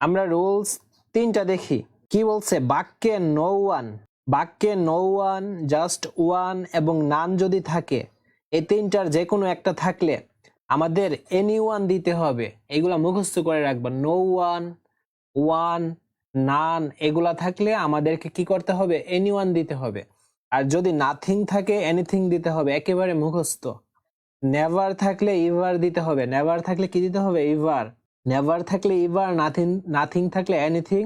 আমরা রুলস তিনটা দেখি। কি বলছে? বাক্যে নো ওয়ান বাক্যে নো ওয়ান জাস্ট ওয়ান এবং নান যদি থাকে, এই তিনটার যে কোনো একটা থাকলে আমাদের এনি ওয়ান দিতে হবে। এগুলা মুখস্থ করে রাখবা। নো ওয়ান ওয়ান নান এগুলা থাকলে আমাদেরকে কি করতে হবে? এনি ওয়ান দিতে হবে। আর যদি নাথিং থাকে এনিথিং দিতে হবে। একেবারে মুখস্থ। নেভার থাকলে ইভার দিতে হবে। নেভার থাকলে কি দিতে হবে? ইভার নেভার থাকলে ইভার নাথিং নাথিং থাকলে এনিথিং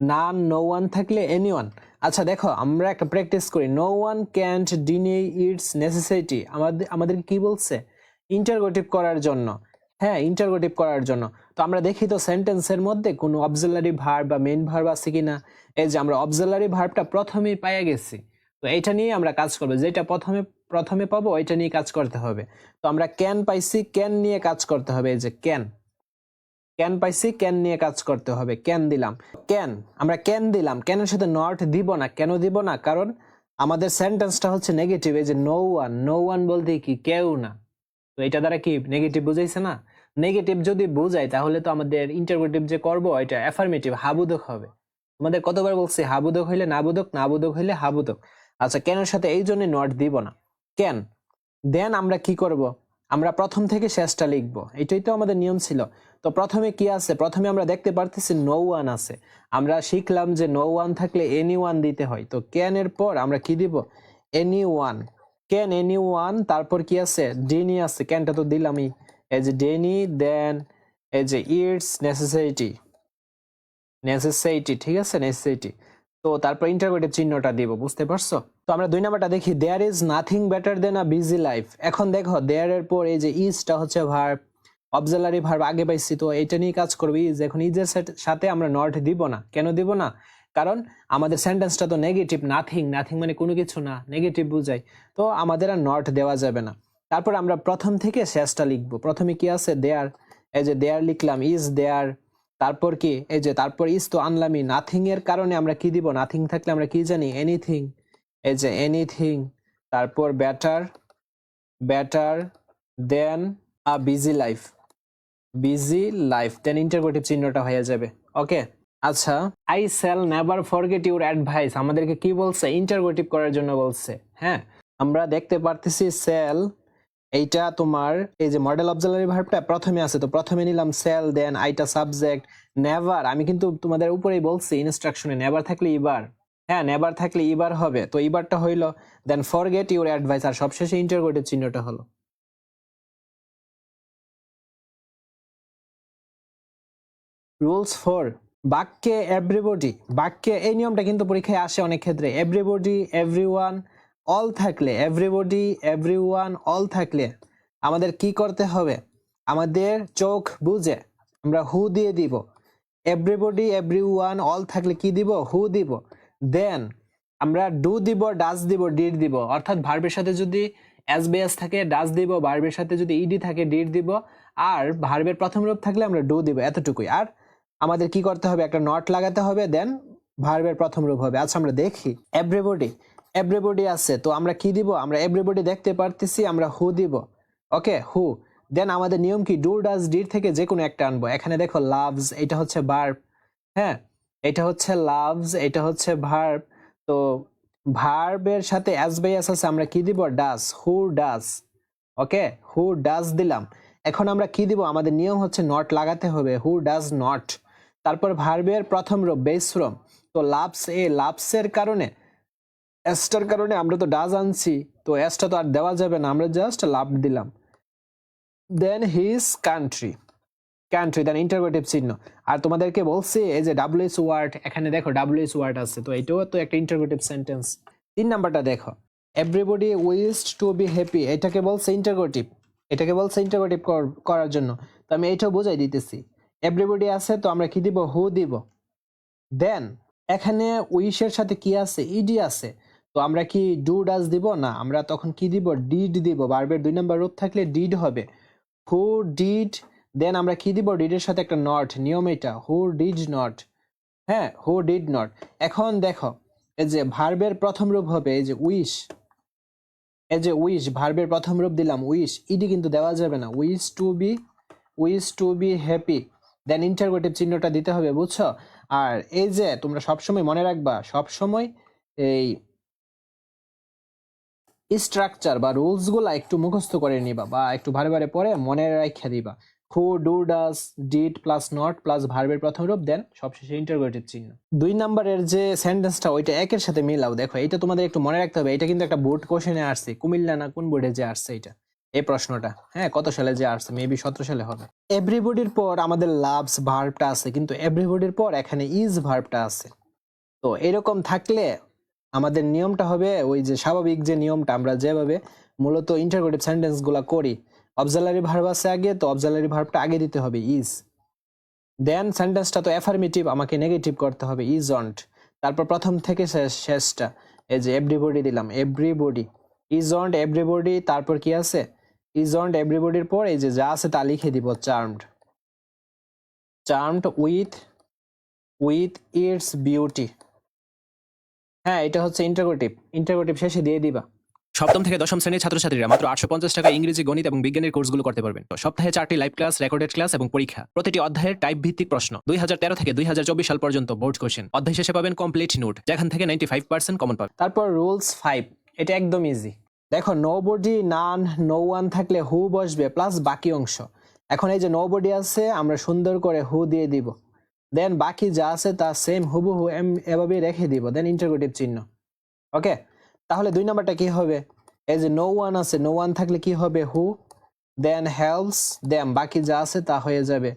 নান নো ওয়ান থাকলে এনি ওয়ান আচ্ছা দেখো, আমরা একটা প্র্যাকটিস করি। No one can't deny it's necessity আমাদের আমাদের কি বলছে? ইন্টারগোটিভ করার জন্য। হ্যাঁ ইন্টারগোটিভ করার জন্য। তো আমরা দেখি তো সেন্টেন্সের মধ্যে কোনো অবজেলারি ভার্ব বা মেন ভার্ব আছে কি না এই যে আমরা অবজেলারি ভার্বটা প্রথমেই পাইয়া গেছি। তো এইটা নিয়ে আমরা কাজ করব। যেটা প্রথমে প্রথমে পাবো, ওইটা নিয়ে কাজ করতে হবে। তো আমরা ক্যান পাইছি ক্যান নিয়ে কাজ করতে হবে। এই যে ক্যান ক্যান পাইছি ক্যান নিয়ে কাজ করতে হবে। ক্যান দিলাম। ক্যান আমরা ক্যান দিলাম। ক্যানের সাথে নট দিব না। কেন দিব না? কারণ আমাদের সেন্টেন্সটা হচ্ছে নেগেটিভ এই যে নো ওয়ান নো ওয়ান বলতে কি কেউ না। তো এটা দ্বারা কি নেগেটিভ বুঝাইছে না? নেগেটিভ যদি বোঝাই, তাহলে তো আমাদের ইন্টারগ্রেটিভ যে করব, এটা অ্যাফার্মেটিভ হাবুদক হবে। আমাদের কতবার বলছি, হাবুদক হইলে নাবুদক নাবুদক হইলে হাবুদক। আচ্ছা ক্যানের সাথে এই জন্য নট দিব না। ক্যান দেন আমরা কি করব? আমরা প্রথম থেকে শেষটা লিখব। এটাই তো আমাদের নিয়ম ছিল। তো প্রথমে কি আছে? প্রথমে আমরা দেখতে পারতেছি নো ওয়ান আছে। আমরা শিখলাম যে নো ওয়ান থাকলে এনি ওয়ান দিতে হয়। তো ক্যান এর পর আমরা কি দিব? Any one can any one তারপর কি আছে? ডেনি আছে। ক্যানটা তো দিলামই। যে ডেনি দেন যে ইটস নেসেসিটি নেসেসিটি ঠিক আছে? নেসেসিটি তো তারপর ইন্টারগ্রেটিভ চিহ্নটা দিব, বুঝতে পারছ? তো আমরা দুই নাম্বারটা দেখি there is nothing better than a busy life এখন দেখো দেয়ার এর পর এই যে ইজটা হচ্ছে ভার্ব অবজালারি ভার্ব আগে পাইছি, তো এটা নিয়ে কাজ করবে ইজ এখন ইজের সাথে আমরা নট দিব না। কেন দিব না? কারণ আমাদের সেন্টেন্সটা তো নেগেটিভ নাথিং নাথিং মানে কোনো কিছু না নেগেটিভ বুঝাই। তো আমাদের আর নট দেওয়া যাবে না। তারপর আমরা প্রথম থেকে শেষটা লিখব। প্রথমে কি আছে? দেয়ার এই যে দেয়ার লিখলাম ইজ দেয়ার তারপর কি? এই যে, তারপর ইস তো আনলামই। নাথিং এর কারণে আমরা কি দিব? নাথিং থাকলে আমরা কি জানি? এনিথিং এই যে এনিথিং তারপর better better than a busy life busy life then interrogative চিহ্নটা হয়ে যাবে। ওকে আচ্ছা I shall never forget your advice আমাদেরকে কি বলছে? ইন্টারগ্রেটিভ করার জন্য বলছে। হ্যাঁ? আমরা দেখতে পারতেছি সেল এইটা তোমার এই যে মডেল অবজালারি ভার্বটা প্রথমে আছে, তো প্রথমে নিলাম সেল দেন আইটা সাবজেক্ট নেভার আমি কিন্তু তোমাদের উপরেই বলছি ইনস্ট্রাকশনে নেভার থাকলে ইবার হ্যাঁ নেভার থাকলে ইবার হবে, তো ইবারটা হইল দেন ফরগেট ইউর অ্যাডভাইস আর সবশেষে ইন্টারগ্রেটিভ চিহ্নটা হলো। রুলস ফোর বাক্যে এভরিবডি বাক্যে এই নিয়মটা কিন্তু পরীক্ষায় আসে অনেক ক্ষেত্রে এভরিবডি এভরিওয়ান অল থাকলে এভরিবডি এভরিওয়ান অল থাকলে আমাদের কি করতে হবে? আমাদের চোখ বুঝে আমরা হু দিয়ে দিব। এভরিবডি এভরি ওয়ান অল থাকলে কি দিব? হু দিব। দেন আমরা ডু দিব ডাস দিব ডিড দিব। অর্থাৎ ভার্বের সাথে যদি এস বেস থাকে ডাস দিব। ভার্বের সাথে যদি ইডি থাকে ডিড দিব। আর ভার্বের প্রথম রূপ থাকলে আমরা ডু দিব, এতটুকুই। আর আমাদের কি করতে হবে? একটা নট লাগাতে হবে দেন ভার্বের প্রথম রূপ হবে। আচ্ছা আমরা দেখি। এভরিবডি এভরিবডি আছে, তো আমরা কি দিব? আমরা এভরিবডি দেখতে পারতেছি, আমরা হু দিব। ওকে হু দেন আমাদের নিয়ম কি? ডু ডাজ ডির থেকে যে কোনো একটা আনব। এখানে দেখো লাভস এটা হচ্ছে ভার্ব হ্যাঁ? এটা হচ্ছে লাভস এটা হচ্ছে ভার্ব তো ভার্বের সাথে অ্যাজ বাই এস আছে, আমরা কি দিব? Does who does okay who does দিলাম। এখন আমরা কি দিব? আমাদের নিয়ম হচ্ছে নট লাগাতে হবে হু ডাজ নট তারপর ভার্বের প্রথম রূপ বেস ফ্রম তো লাভস এ লাভসের কারণে এসটার কারণে আমরা তো ডাজ আনছি, তো এসটা তো আর দেওয়া যাবে না, আমরা জাস্ট লাভ দিলাম। Then his country country then interrogative চিহ্ন। আর তোমাদেরকে বলছি, এই যে ডাব্লিউএস ওয়ার্ড এখানে দেখো ডাব্লিউএস ওয়ার্ড আছে, তো এটাও তো একটা ইন্টারগ্রেটিভ সেন্টেন্স তিন নাম্বারটা দেখো। Everybody wished to be happy এটাকে বলছে ইন্টারগ্রেটিভ এটাকে বলছে ইন্টারগ্রেটিভ করার জন্য। তো আমি এটাও বোঝাই দিতেছি। এভরিবডি আছে, তো আমরা কি দিব? হু দিব? দেন এখানে উইশের সাথে কি আছে? ইডি আছে। তো আমরা কি ডু ডাজ দিব? না, আমরা তখন কি দিব? ডিড দিব। বারবার দুই নাম্বার রূপ থাকলে ডিড হবে। হু ডিড দেন আমরা কি দিব? ডিডের সাথে একটা নট নিয়ম এটা। হু ডিড নট হ্যাঁ হু ডিড নট এখন দেখো, এই যে ভার্বের প্রথম রূপ হবে, এই যে উইশ এই যে উইশ ভার্বের প্রথম রূপ দিলাম উইশ ইডি কিন্তু দেওয়া যাবে না। Wish to be wish to be happy then interrogative চিহ্নটা দিতে হবে, বুঝছ? আর এই যে তোমরা সবসময় মনে রাখবা, সবসময় এই স্ট্রাকচার বা রুলসগুলা একটু মুখস্থ করে নিবা বা একটু ভারে ভারে পরে মনে রাখা দিবা। Who do does did plus not plus ভার্বের প্রথম রূপ দেন সবশেষে ইন্টারোগেটিভ চিহ্ন। দুই নাম্বারের যে সেন্টেন্সটা ওইটা একের সাথে মিলাও। দেখো এটা তোমাদের একটু মনে রাখতে হবে। এটা কিন্তু একটা বোর্ড কোশ্চেনে আসছে। কুমিল্লা না কোন বোর্ডে যে আসছে এটা এই প্রশ্নটা। হ্যাঁ কত সালে যে আসছে? মেবি সতেরো সালে হবে। এভরিবডির পর আমাদের লাভস ভার্বটা আছে, কিন্তু এভরিবডির পর এখানে ইজ ভার্বটা আছে। তো এরকম থাকলে আমাদের নিয়মটা হবে ওই যে স্বাভাবিক যে নিয়মটা আমরা যেভাবে মূলত ইন্টারগ্রেটিভ সেন্টেন্সগুলা করি অবজালারি ভার্ব আছে আগে, তো অবজালারি ভার্বটা আগে দিতে হবে ইজ দেন সেন্টেন্সটা তো অ্যাফার্মেটিভ আমাকে নেগেটিভ করতে হবে ইজ অন্ট তারপর প্রথম থেকে শেষ, শেষটা, এই যে এভরিবডি দিলাম এভরিবডি ইজ অন্ট এভরিবডি তারপর কি আছে? ইজ অন্ট এভরিবডির পর এই যে যা আছে তা লিখে দিব charmed charmed with with its beauty হ্যাঁ এটা হচ্ছে ইন্টারগ্রেটিভ ইন্টারগ্রেটিভ শেষে দিয়ে দিবা। সপ্তম থেকে দশম শ্রেণির ছাত্রছাত্রীরা মাত্র আটশো পঞ্চাশ টাকা ইংরেজি গণিত এবং বিজ্ঞানের কোর্সগুলো করতে পারবেন। তো সপ্তাহে চারটি লাইভ ক্লাস রেকর্ডেড ক্লাস এবং পরীক্ষা। প্রতিটি অধ্যায়ের টাইপ ভিত্তিক প্রশ্ন। দুই হাজার তেরো থেকে দুই হাজার চব্বিশ সাল পর্যন্ত বোর্ড কোশ্চেন অধ্যায় শেষে পাবেন কমপ্লিট নোট যেখান থেকে নাইনটি ফাইভ পার্সেন্ট কমন পাবেন তারপর রুলস ফাইভ এটা একদম ইজি দেখো nobody none no one থাকলে হু বসবে প্লাস বাকি অংশ। এখন এই যে নো বডি আছে আমরা সুন্দর করে হু দিয়ে দিব। দেন বাকি যা আছে তা সেম হুবহু এম- এভাবেই রেখে দিব দেন ইন্টারগ্রেটিভ চিহ্ন। ওকে তাহলে দুই নাম্বারটা কি হবে? এই যে নো ওয়ান আছে নো ওয়ান থাকলে কি হবে? হু দেন হেল্পস দেম বাকি যা আছে তা হয়ে যাবে।